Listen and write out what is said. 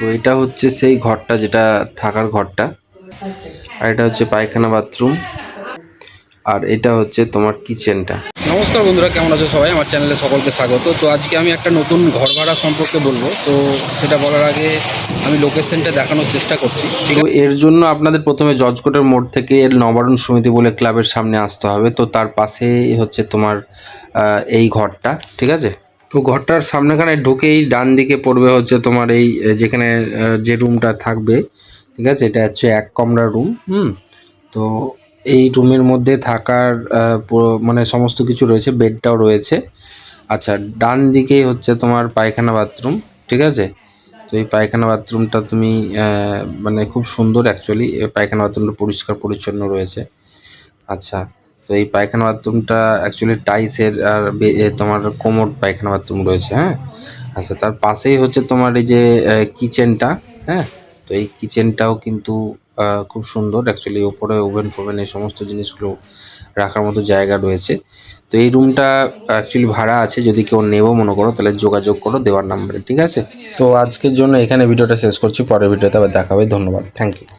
তো এটা হচ্ছে সেই ঘরটা যেটা থাকার ঘরটা। আর এটা হচ্ছে পায়খানা বাথরুম। আর এটা হচ্ছে তোমার কিচেনটা। নমস্কার বন্ধুরা কেমন আছো সবাই? আমার চ্যানেলে সকলকে স্বাগত। তো আজকে আমি একটা নতুন ঘর ভাড়া সম্পর্কে বলব। তো সেটা বলার আগে আমি লোকেশনটা দেখানোর চেষ্টা করছি। তো এর জন্য আপনাদের প্রথমে জজকোটের মোড় থেকে এর নবারণ সমিতি বলে ক্লাবের সামনে আসতে হবে। তো তার পাশেই হচ্ছে তোমার এই ঘরটা। ঠিক আছে? তো ঘরটার সামনেখানে ঢুকেই ডান দিকে পড়বে হচ্ছে তোমার এই যেখানে যে রুমটা থাকবে, ঠিক আছে? এটা হচ্ছে এক কমরা রুম, হুম? তো এই রুমের মধ্যে থাকার মানে সমস্ত কিছু রয়েছে, বেডটাও রয়েছে। আচ্ছা ডান দিকেই হচ্ছে তোমার পায়খানা বাথরুম, ঠিক আছে? তো এই পায়খানা বাথরুমটা তুমি মানে খুব সুন্দর অ্যাকচুয়ালি পায়খানা বাথরুমটা পরিষ্কার পরিচ্ছন্ন রয়েছে। আচ্ছা তো এই পায়খানা বাথরুমটা অ্যাকচুয়ালি টাইসের আর তোমার কোমর পায়খানা বাথরুম রয়েছে হ্যাঁ? আচ্ছা তার পাশেই হচ্ছে তোমার এই যে কিচেনটা হ্যাঁ? তো এই কিচেনটাও কিন্তু খুব সুন্দর অ্যাকচুয়ালি ওপরে ওভেন ফোভেন এই সমস্ত জিনিসগুলো রাখার মতো জায়গা রয়েছে। তো এই রুমটা অ্যাকচুয়ালি ভাড়া আছে, যদি কেউ নেব মনে করো, তাহলে যোগাযোগ করো, দেওয়ার নাম্বারে, ঠিক আছে? তো আজকের জন্য এখানে ভিডিওটা শেষ করছি, পরের ভিডিওতে আবার দেখাবে, ধন্যবাদ থ্যাংক ইউ